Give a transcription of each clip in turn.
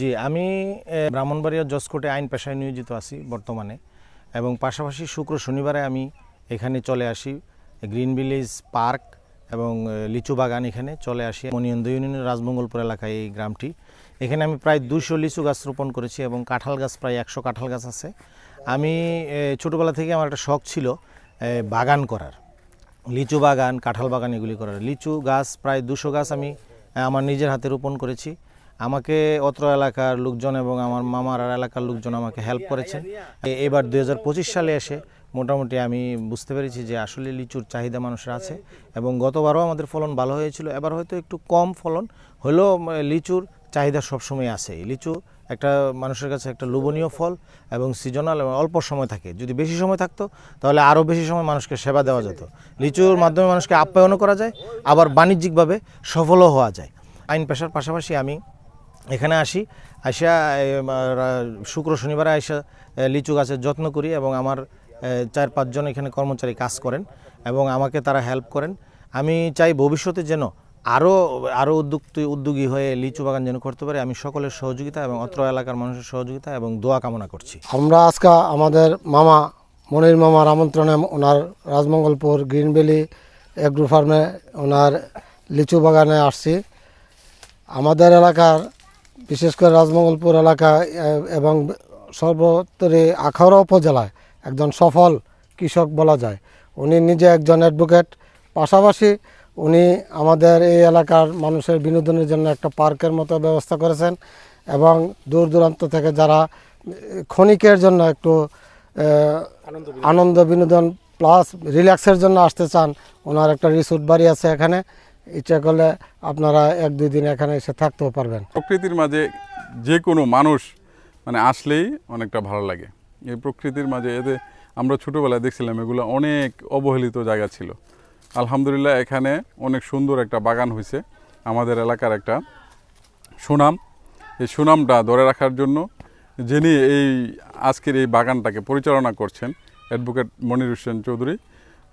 জি, আমি ব্রাহ্মণবাড়িয়া জসকোটে আইন পেশায় নিয়োজিত আছি বর্তমানে এবং পাশাপাশি শুক্র শনিবারে আমি এখানে চলে আসি। গ্রিন ভিলেজ পার্ক এবং লিচু বাগান এখানে চলে আসি। মনিয়ন্দ ইউনিয়নের রাজমঙ্গলপুর এলাকায় এই গ্রামটি। এখানে আমি প্রায় দুশো লিচু গাছ রোপণ করেছি এবং কাঁঠাল গাছ, প্রায় একশো কাঁঠাল গাছ আছে। আমি ছোটোবেলা থেকে আমার একটা শখ ছিল বাগান করার। লিচু বাগান, কাঁঠাল বাগান এগুলি করার। লিচু গাছ, প্রায় দুশো গাছ আমি আমার নিজের হাতে রোপণ করেছি। আমাকে অত্র এলাকার লোকজন এবং আমার মামার এলাকার লোকজন আমাকে হেল্প করেছেন এবার দু হাজার পঁচিশ সালে এসে মোটামুটি আমি বুঝতে পেরেছি যে আসলে লিচুর চাহিদা মানুষের আছে এবং গতবারও আমাদের ফলন ভালো হয়েছিল। এবার হয়তো একটু কম ফলন হলেও লিচুর চাহিদা সবসময় আছে। লিচু একটা মানুষের কাছে একটা লোভনীয় ফল এবং সিজনাল এবং অল্প সময় থাকে। যদি বেশি সময় থাকতো তাহলে আরও বেশি সময় মানুষকে সেবা দেওয়া যেত। লিচুর মাধ্যমে মানুষকে আপ্যায়নও করা যায়, আবার বাণিজ্যিকভাবে সফলও হওয়া যায়। আইন পেশার পাশাপাশি আমি এখানে আসি আসা শুক্র শনিবারে আসা লিচু গাছের যত্ন করি এবং আমার চার পাঁচজন এখানে কর্মচারী কাজ করেন এবং আমাকে তারা হেল্প করেন। আমি চাই ভবিষ্যতে যেন আরও আরও উদ্যোক্তি, উদ্যোগী হয়ে লিচু বাগান যেন করতে পারে। আমি সকলের সহযোগিতা এবং অত্র এলাকার মানুষের সহযোগিতা এবং দোয়া কামনা করছি। আমরা আজকে আমাদের মামা, মনির মামার আমন্ত্রণে ওনার রাজমঙ্গলপুর গ্রিন ভ্যালি এগ্রো ফার্মে ওনার লিচু বাগানে আসছি। আমাদের এলাকার বিশেষ করে রাজমঙ্গলপুর এলাকা এবং সর্বত্রে আখাউড়া উপজেলায় একজন সফল কৃষক বলা যায়। উনি নিজে একজন অ্যাডভোকেট পাশাপাশি উনি আমাদের এই এলাকার মানুষের বিনোদনের জন্য একটা পার্কের মতো ব্যবস্থা করেছেন এবং দূর দূরান্ত থেকে যারা ক্ষণিকের জন্য একটু আনন্দ বিনোদন। প্লাস রিল্যাক্সের জন্য আসতে চান ওনার একটা রিসোর্ট বাড়ি আছে এখানে। ইচ্ছা করলে আপনারা এক দুই দিন এখানে এসে থাকতেও পারবেন। প্রকৃতির মাঝে যে কোনো মানুষ মানে আসলেই অনেকটা ভালো লাগে। এই প্রকৃতির মাঝে এতে আমরা ছোটোবেলায় দেখছিলাম এগুলো অনেক অবহেলিত জায়গা ছিল। আলহামদুলিল্লাহ এখানে অনেক সুন্দর একটা বাগান হয়েছে। আমাদের এলাকার একটা সুনাম। এই সুনামটা ধরে রাখার জন্য যিনি এই আজকের এই বাগানটাকে পরিচালনা করছেন অ্যাডভোকেট মনির হোসেন চৌধুরী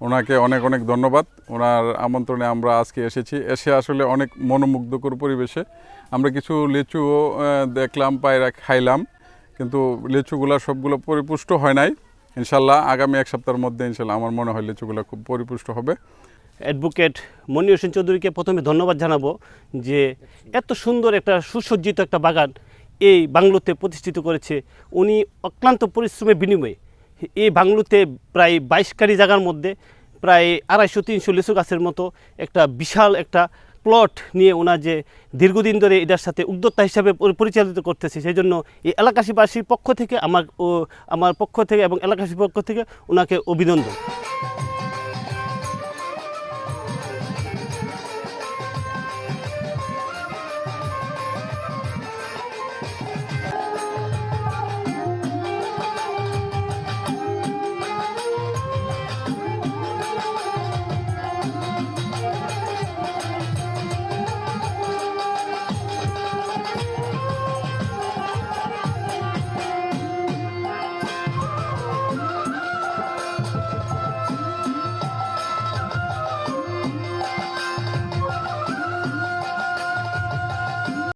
ওনাকে অনেক অনেক ধন্যবাদ। ওনার আমন্ত্রণে আমরা আজকে এসেছি। এসে আসলে অনেক মনোমুগ্ধকর পরিবেশে। আমরা কিছু লিচুও দেখলাম, পায়রা খাইলাম। কিন্তু লিচুগুলো সবগুলো পরিপুষ্ট হয় নাই। ইনশাল্লাহ আগামী এক সপ্তাহের মধ্যে ইনশাল্লাহ আমার মনে হয় লিচুগুলো খুব পরিপুষ্ট হবে। অ্যাডভোকেট মনির হোসেন চৌধুরীকে প্রথমে ধন্যবাদ জানাব যে এত সুন্দর একটা সুসজ্জিত একটা বাগান এই বাংলোতে প্রতিষ্ঠিত করেছে। উনি অক্লান্ত পরিশ্রমের বিনিময়ে এই বাংলোতে প্রায় বাইশ কারি জায়গার মধ্যে প্রায় আড়াইশো, তিনশো লিচু গাছের মতো একটা বিশাল একটা প্লট নিয়ে ওনার যে দীর্ঘদিন ধরে এটার সাথে উদ্যোক্তা হিসাবে পরিচালিত করতেছে। সেই জন্য এই এলাকাশিবাসীর পক্ষ থেকে আমার আমার পক্ষ থেকে এবং এলাকাশীর পক্ষ থেকে ওনাকে অভিনন্দন।